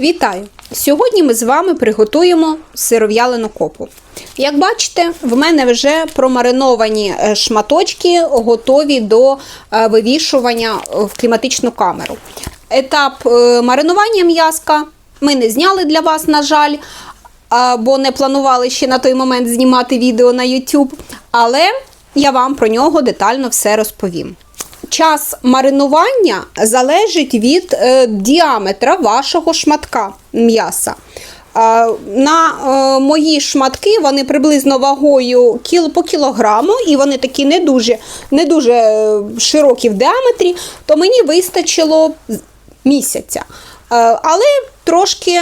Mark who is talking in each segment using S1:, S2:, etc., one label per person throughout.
S1: Вітаю! Сьогодні ми з вами приготуємо сиров'ялену копу. Як бачите, в мене вже промариновані е, шматочки готові до е, вивішування в кліматичну камеру. Етап е, маринування м'язка ми не зняли для вас, на жаль, бо не планували ще на той момент знімати відео на YouTube, але я вам про нього детально все розповім. Час маринування залежить від е, діаметра вашого шматка м'яса. На е, мої шматки вони приблизно вагою кіл, по кілограму, і вони такі не дуже, не дуже е, широкі в діаметрі, то мені вистачило місяця. Але трошки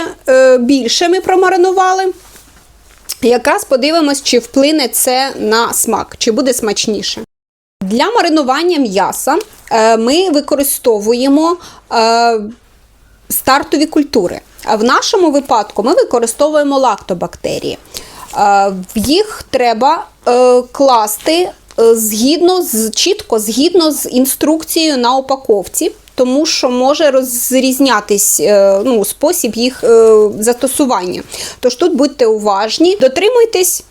S1: більше ми промаринували. Якраз подивимось, чи вплине це на смак, чи буде смачніше. Для маринування м'яса е, ми використовуємо е, стартові культури. В нашому випадку ми використовуємо лактобактерії. Е, їх треба класти згідно з чітко згідно з інструкцією на упаковці, тому що може розрізнятись ну, спосіб їх застосування. Тож тут будьте уважні, дотримуйтесь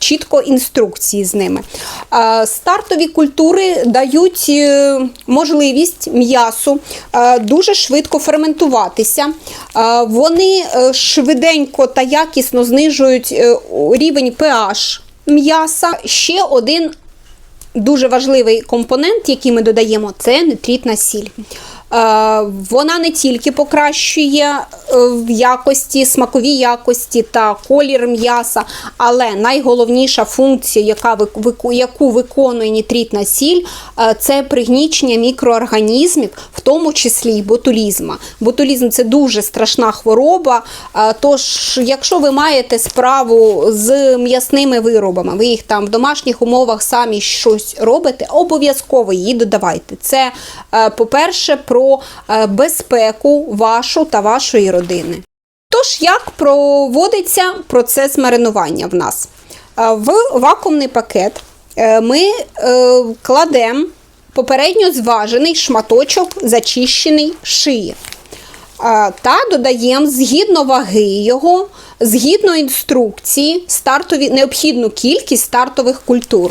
S1: чітко інструкції з ними. Стартові культури дають е, можливість м'ясу е, дуже швидко ферментуватися. Вони е, швиденько та якісно знижують рівень pH м'яса. Ще один дуже важливий компонент, який ми додаємо, це нитритна сіль. Е, Вона не тільки покращує е, в якості, смаковій якості та колір м'яса, але найголовніша функція, яка яку виконує нітритна сіль, е, це пригнічення мікроорганізмів, в тому числі ботулізма. Ботулізм це дуже страшна хвороба. Тож, якщо ви маєте справу з м'ясними виробами, ви їх там в домашніх умовах самі щось робите, обов'язково її додавайте. Це, по-перше, про е, безпеку вашу та вашої родини. Тож, як проводиться процес маринування в нас? Е, В вакуумний пакет е, ми кладемо попередньо зважений шматочок зачищений шиї. Та додаємо згідно ваги його, згідно інструкції, стартові, необхідну кількість стартових культур.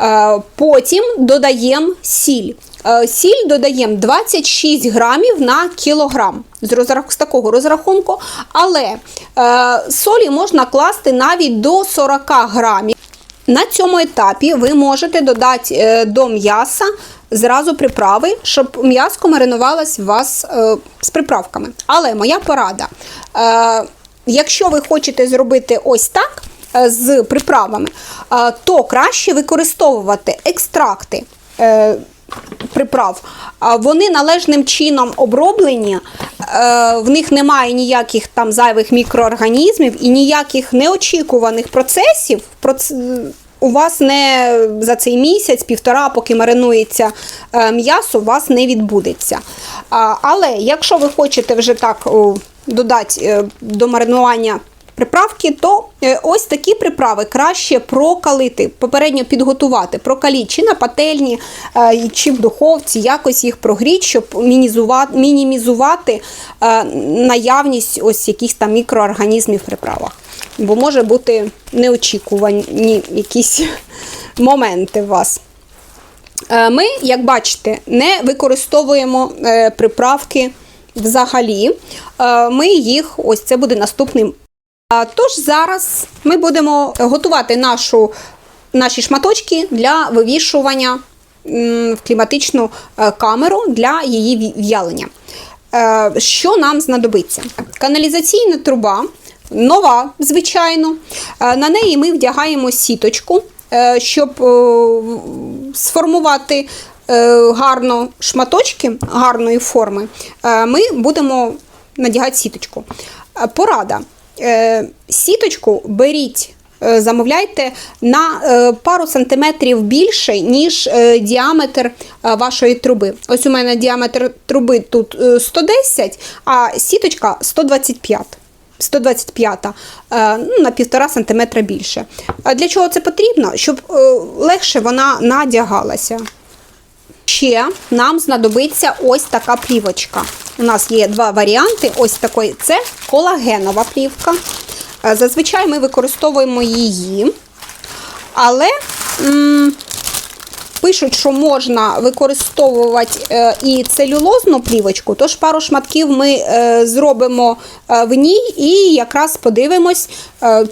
S1: Е, Потім додаємо сіль. Е, Сіль додаємо 26 грамів на кілограм з, такого розрахунку, але е, солі можна класти навіть до 40 грамів. На цьому етапі ви можете додати до м'яса зразу приправи, щоб м'яско маринувалось у вас з приправками. Але моя порада: якщо ви хочете зробити ось так з приправами, е, то краще використовувати екстракти. е, Приправ, вони належним чином оброблені, е, в них немає ніяких там зайвих мікроорганізмів і ніяких неочікуваних процесів. У вас не за цей місяць, півтора, поки маринується е, м'ясо, у вас не відбудеться. Але якщо ви хочете вже так додати е, до маринування приправки, то е, ось такі приправи краще прокалити, попередньо підготувати, прокаліть чи на пательні, е, чи в духовці, якось їх прогріть, щоб мінімізувати е, наявність ось якихось там мікроорганізмів в приправах. Бо може бути неочікувані якісь моменти у вас. Ми, як бачите, не використовуємо приправки взагалі. Ми їх, ось це буде наступний. Тож зараз ми будемо готувати нашу, наші шматочки для вивішування в кліматичну е, камеру для її в'ялення. Е, Що нам знадобиться? Каналізаційна труба, нова, звичайно. Е, На неї ми вдягаємо сіточку, щоб сформувати гарно шматочки гарної форми. Ми будемо надягати сіточку. Порада. Е, Сіточку беріть. е, Замовляйте на е, пару сантиметрів більше, ніж діаметр вашої труби. Ось у мене діаметр труби тут е, 110, а сіточка 125. 125 е, ну, на 1,5 см більше. А для чого це потрібно? Щоб легше вона надягалася. Ще нам знадобиться ось така плівочка. У нас є два варіанти. Ось такий це колагенова плівка. Е, Зазвичай ми використовуємо її, але м, пишуть, що можна використовувати е, і целюлозну плівочку, тож пару шматків ми е, зробимо в ній і якраз подивимось,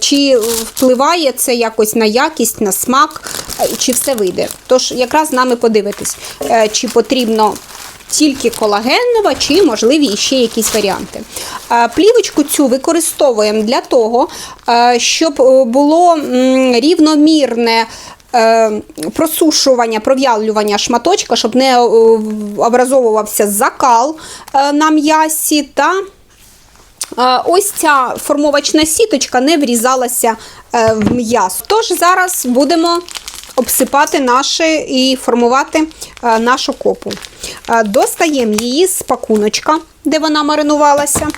S1: чи впливає це якось на якість, на смак, чи все вийде. Тож якраз з нами подивитись, чи потрібно. Тільки колагенова, чи можливі ще якісь варіанти. Плівочку цю використовуємо для того, щоб е, було рівномірне е, просушування, пров'ялювання шматочка, щоб не е, образовувався закал на м'ясі та ось ця формовочна сіточка не врізалася в м'ясо. Тож зараз будемо обсипати наші і формувати е, нашу копу. Е, Достаємо її з пакуночка, де вона маринувалася.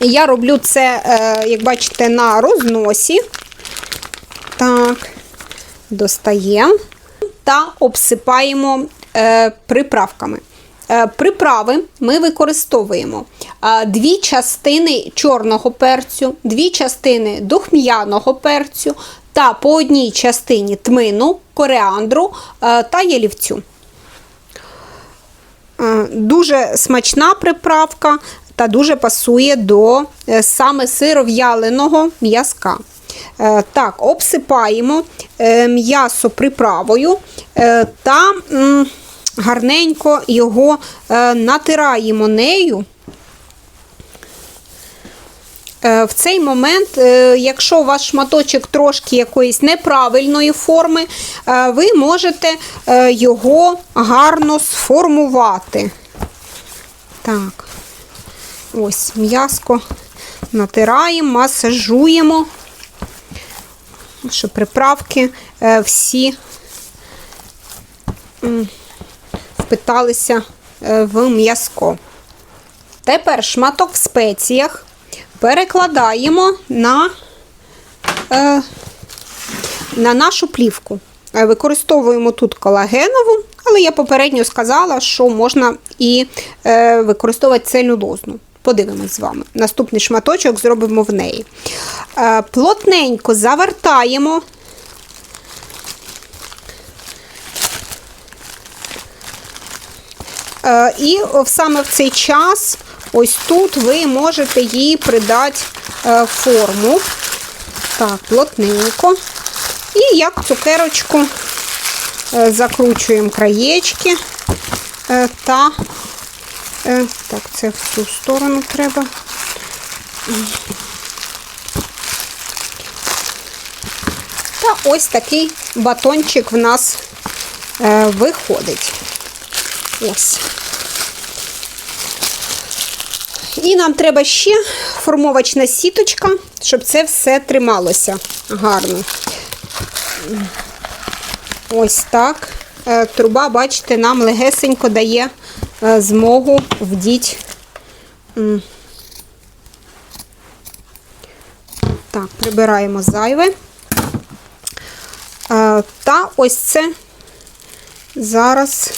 S1: Я роблю це, е, як бачите, на розносі. Так, достаємо та обсипаємо приправками. Е, Приправи ми використовуємо е, дві частини чорного перцю, дві частини духм'яного перцю та по одній частині тмину, коріандру е, та ялівцю. Дуже смачна приправка та дуже пасує до саме сиров'яленого м'язка. Так, обсипаємо м'ясо приправою та гарненько його е, натираємо нею. Е, В цей момент, е, якщо у вас шматочок трошки якоїсь неправильної форми, ви можете його гарно сформувати. Так, ось м'яско натираємо, масажуємо, щоб приправки всі м, впиталися е, в м'язко. Тепер шматок в спеціях перекладаємо на, е, на нашу плівку. Е, Використовуємо тут колагенову, але я попередньо сказала, що можна і використовувати целюлозну. Подивимось з вами. Наступний шматочок зробимо в неї. Плотненько завертаємо. І саме в цей час, ось тут ви можете їй придати е, форму. Так, плотненько. І як цукерочку е, закручуємо краєчки е, та е, так, це в цю сторону треба. Та ось такий батончик в нас е, виходить. Ось. І нам треба ще формовочна сіточка, щоб це все трималося гарно. Ось так. Е, Труба, бачите, нам легесенько дає е, змогу вдіть. Так, прибираємо зайве. Е, Та ось це зараз,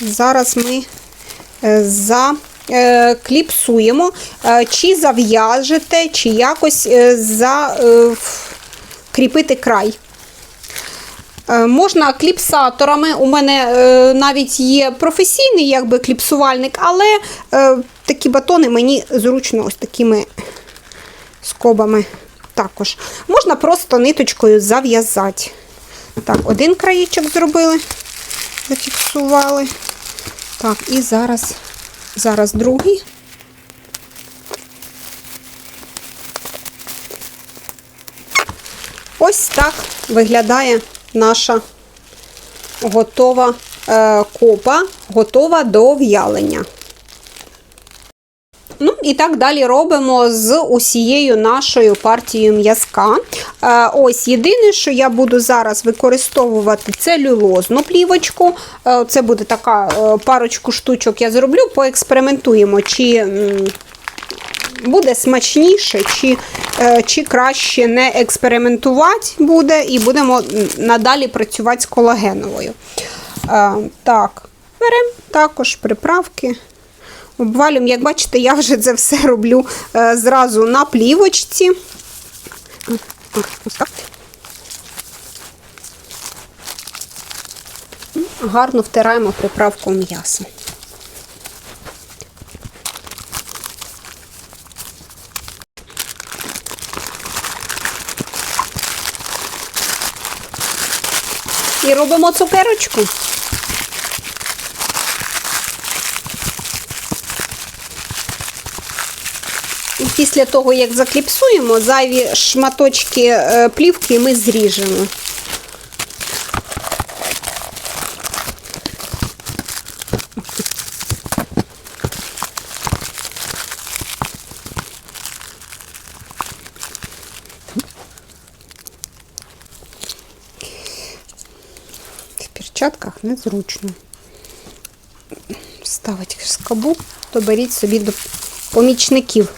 S1: зараз ми е, закліпсуємо, Е, чи зав'яжете, чи якось е, закріпити край. Е, Можна кліпсаторами. У мене е, навіть є професійний якби, кліпсувальник, але е, такі батони мені зручно ось такими скобами також. Можна просто ниточкою зав'язати. Так, один краєчок зробили, зафіксували. Так, і зараз, зараз другий. Ось так виглядає наша готова е, копа, готова до в'ялення. Ну і так далі робимо з усією нашою партією м'язка. Е, Ось єдине, що я буду зараз використовувати целюлозну плівочку. Е, Це буде така е, парочку штучок я зроблю, поекспериментуємо, чи буде смачніше, чи, чи краще не експериментувати буде, і будемо надалі працювати з колагеновою. Так, беремо також приправки. Обвалюємо, як бачите, я вже це все роблю е, зразу на плівочці. Ось. Гарно втираємо приправку м'яса. І робимо цукерочку. І Після того, як закліпсуємо, зайві шматочки е, плівки ми зріжемо. В перчатках незручно. Ставити скобу, то беріть собі до помічників.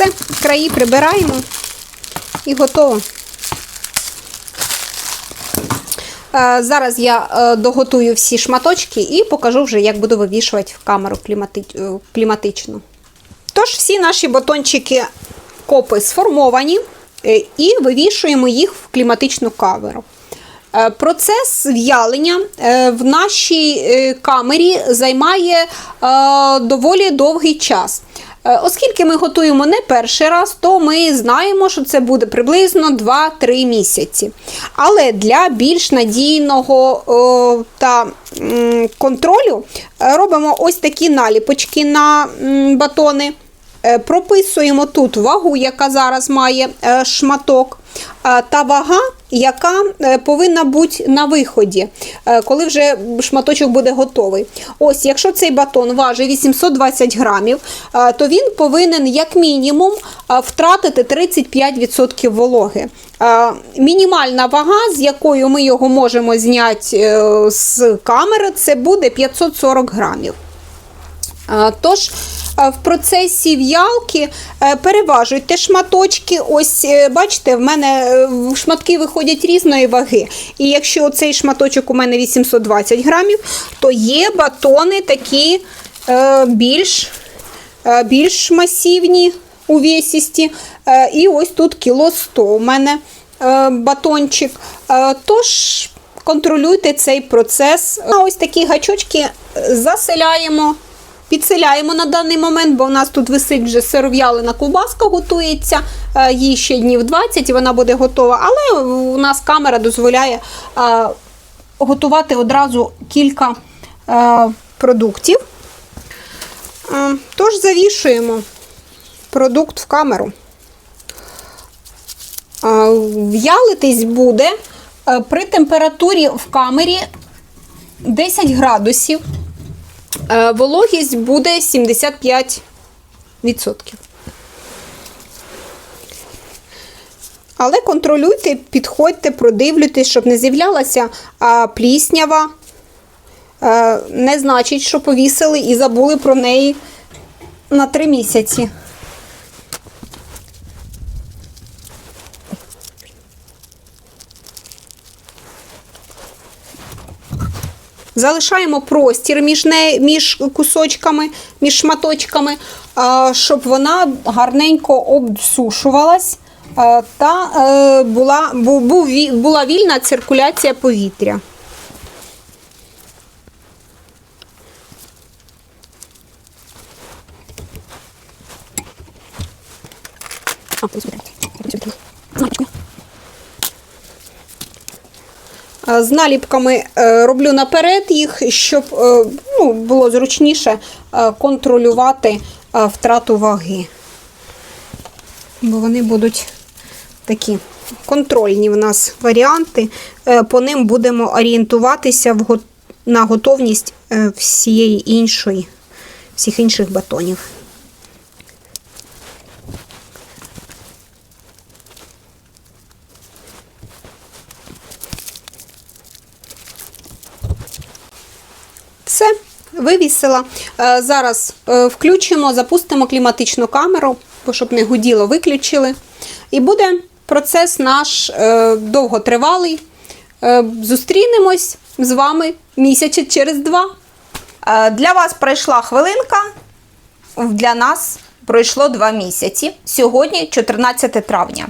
S1: Все, краї прибираємо і готово. Е, Зараз я е, доготую всі шматочки і покажу вже, як буду вивішувати в камеру е, кліматичну. Тож, всі наші батончики копи сформовані і вивішуємо їх в кліматичну камеру. Процес в'ялення в нашій камері займає доволі довгий час. Е, Оскільки ми готуємо не перший раз, то ми знаємо, що це буде приблизно 2-3 місяці. Але для більш надійного о, та контролю е, робимо ось такі наліпочки на м, батони. Е, Прописуємо тут вагу, яка зараз має е, шматок, е, та вага, яка повинна бути на виході, коли вже шматочок буде готовий. Ось, якщо цей батон важить 820 грамів, то він повинен як мінімум втратити 35% вологи. Мінімальна вага, з якою ми його можемо зняти з камери, це буде 540 грамів. Тож в процесі в'ялки е, переважуйте шматочки. Ось е, бачите, в мене е, шматки виходять різної ваги. І якщо цей шматочок у мене 820 грамів, то є батони такі е, більш, е, більш масивні, увесісті. Е, І ось тут кіло 100 у мене е, батончик. Е, Тож контролюйте цей процес. Ось такі гачочки заселяємо. Підселяємо на даний момент, бо у нас тут висить вже сиров'ялина ковбаска, готується е, їй ще днів 20 і вона буде готова. Але у нас камера дозволяє е, готувати одразу кілька е, продуктів. Тож завішуємо продукт в камеру. В'ялитись буде при температурі в камері 10 градусів. Е, Вологість буде 75%. Але контролюйте, підходьте, продивлюйтесь, щоб не з'являлася пліснява. Е, Не значить, що повісили і забули про неї на 3 місяці. Залишаємо простір між, не, між кусочками, між шматочками, щоб вона гарненько обсушувалась та е, була, була вільна циркуляція повітря. Е, З наліпками е, роблю наперед їх, щоб е, ну, було зручніше е, контролювати е, втрату ваги. Бо вони будуть такі контрольні в нас варіанти. Е, По ним будемо орієнтуватися на готовність е, всієї іншої, всіх інших батонів. Все, вивісила. Е, Зараз е, включимо, запустимо кліматичну камеру, бо щоб не гуділо, виключили. І буде процес наш е, довготривалий. зустрінемось з вами місяця через два.
S2: Для вас пройшла хвилинка, для нас пройшло два місяці. Сьогодні 14 травня.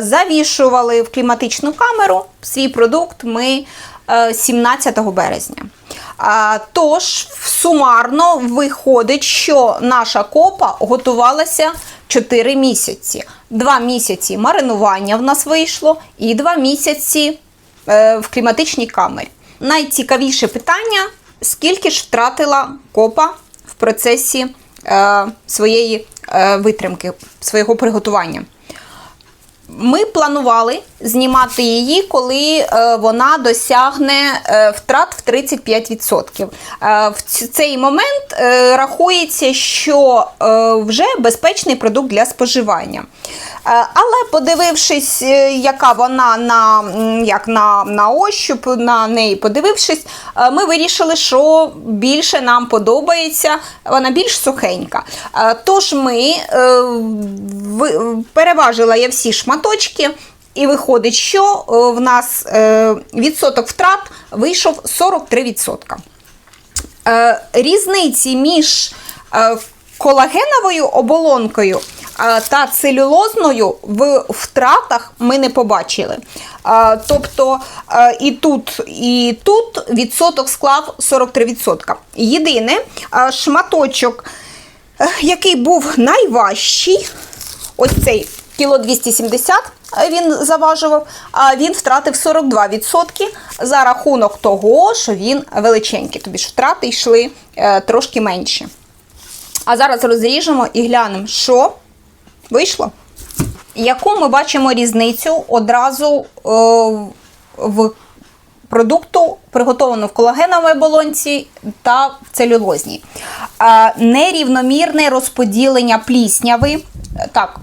S2: Завішували в кліматичну камеру свій продукт ми е, 17 березня. Тож, сумарно виходить, що наша копа готувалася 4 місяці. Два місяці маринування в нас вийшло, і два місяці е, в кліматичній камері. Найцікавіше питання: скільки ж втратила копа в процесі е, своєї е, витримки, свого приготування? Ми планували знімати її, коли е, вона досягне е, втрат в 35%. Е, в цей момент рахується, що вже безпечний продукт для споживання. Але подивившись, яка вона на, як на, на ощуп, на неї подивившись, ми вирішили, що більше нам подобається, вона більш сухенька. Тож ми переважила я всі шматочки, і виходить, що е, в нас е, відсоток втрат вийшов 43%. Е, Різниці між колагеновою оболонкою та целюлозною в втратах ми не побачили. Тобто і тут, і тут відсоток склав 43%. Єдине, шматочок, який був найважчий, ось цей кіло 270 він заважував, а він втратив 42% за рахунок того, що він величенький. Тобі ж втрати йшли е, трошки менше. А зараз розріжемо і глянемо, що вийшло. Яку ми бачимо різницю одразу е, в продукту, приготованому в колагеновій оболонці та в целюлозній. Е, Нерівномірне розподілення плісняви. Так,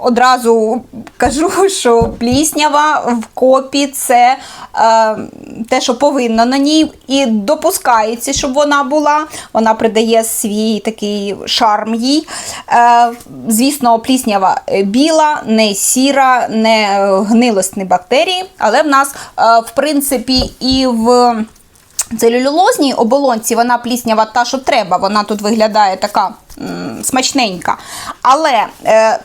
S2: одразу кажу, що пліснява в копі це е, те, що повинно на ній, і допускається, щоб вона була. Вона придає свій такий шарм їй. Е, звісно, пліснява біла, не сіра, не гнилостні бактерії, але в нас, е, в принципі, і в целюлозній оболонці вона пліснява та, що треба. Вона тут виглядає така смачненька. Але е,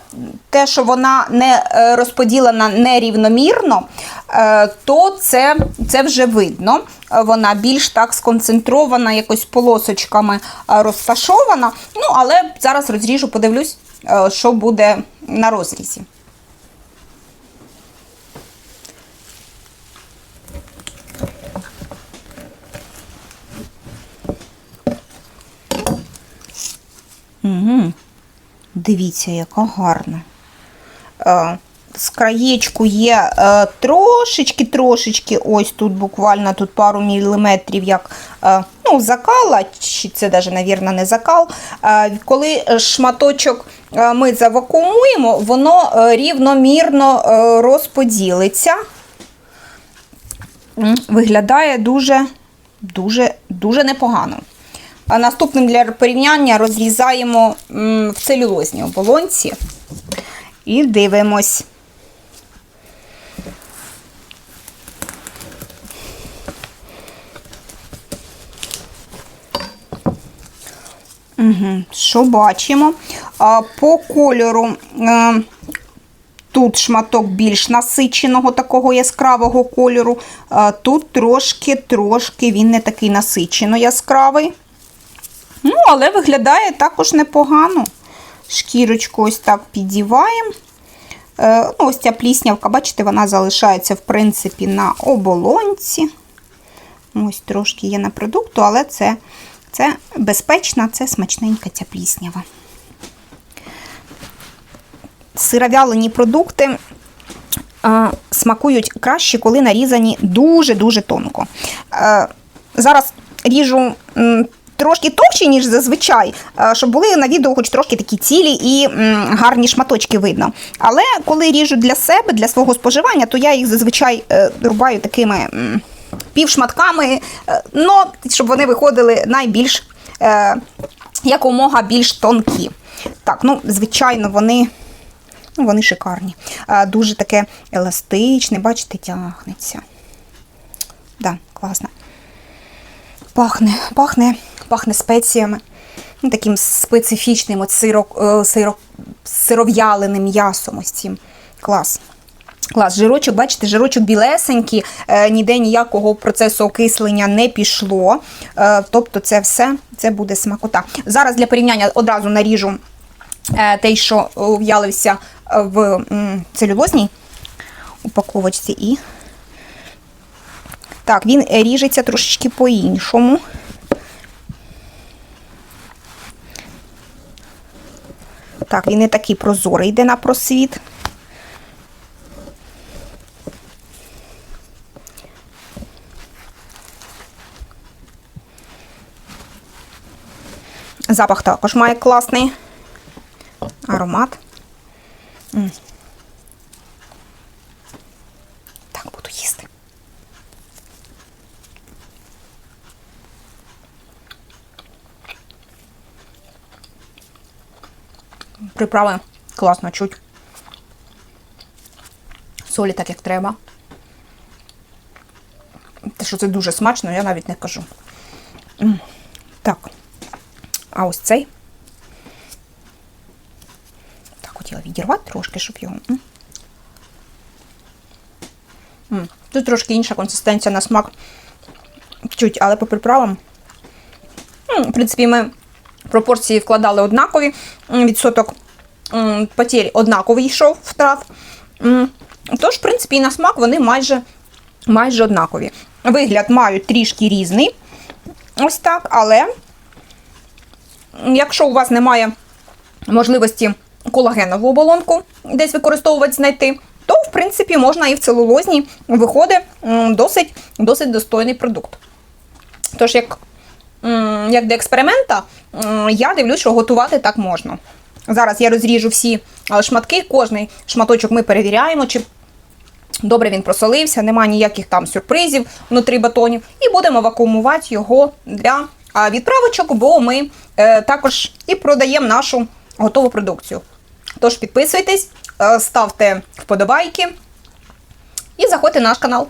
S2: те, що вона не е, розподілена нерівномірно, е, то це, це вже видно. Вона більш так сконцентрована, якось полосочками е, розташована. Ну, але зараз розріжу, подивлюсь, е, що буде на розрізі. Угу. Дивіться, яка гарна. Е, з краєчку є трошечки-трошечки, ось тут буквально тут пару міліметрів, як е, ну, закала, чи це навіть, навірно, не закал. Е, коли шматочок ми завакуумуємо, воно рівномірно розподілиться. Виглядає дуже, дуже, дуже непогано. А наступним для порівняння розрізаємо в целюлозній оболонці і дивимось. Що бачимо? По кольору тут шматок більш насиченого, такого яскравого кольору. Тут трошки-трошки він не такий насичено яскравий. Ну, але виглядає також непогано. Шкірочку ось так підіваємо. Е, ну, ось ця пліснявка, бачите, вона залишається, в принципі, на оболонці. Ось трошки є на продукту, але це, це безпечна, це смачненька ця пліснява. Сировялені продукти е, смакують краще, коли нарізані дуже-дуже тонко. Е, зараз ріжу трошки товщі, ніж зазвичай, е, щоб були на відео хоч трошки такі цілі і гарні шматочки видно. Але коли ріжу для себе, для свого споживання, то я їх зазвичай е, рубаю такими півшматками, е, но щоб вони виходили найбільш якомога більш тонкі. Так, ну, звичайно, вони. Ну, вони шикарні. Дуже таке еластичне, бачите, тягнеться. класно. Пахне, пахне, пахне спеціями. Ну, таким специфічним от сиро, е, сиро, сиров'яленим м'ясом. Ось цим. Клас. Клас, жирочок, бачите, жирочок білесенький, е, ніде ніякого процесу окислення не пішло. Е, тобто це все це буде смакота. Зараз для порівняння одразу наріжу е, той, що в'ялився е, в м, целюлозній упаковочці. І так, він ріжеться трошечки по-іншому. Так, він не такий прозорий йде на просвіт. Запах також має класний аромат. М. Так, буду їсти. Приправи класно чуть. Солі так, як треба. Те, що це дуже смачно, я навіть не кажу. Так. А ось цей. Так, хотіла відірвати трошки, щоб його. Тут трошки інша консистенція на смак. Чуть, але по приправам. В принципі, ми пропорції вкладали однакові. Відсоток потерь однаковий йшов втрат. Тож, в принципі, і на смак вони майже, майже однакові. Вигляд мають трішки різний. Ось так, але Якщо у вас немає можливості колагенову оболонку десь використовувати знайти, то в принципі можна і в целулозній виходить досить, досить достойний продукт. Тож, як, як до експеримента, я дивлюсь, що готувати так можна. Зараз я розріжу всі шматки, кожний шматочок ми перевіряємо, чи добре він просолився, немає ніяких там сюрпризів внутрі батонів, і будемо вакуумувати його для відправочок, бо ми е, також і продаємо нашу готову продукцію. Тож підписуйтесь, е, ставте вподобайки і заходьте на наш канал.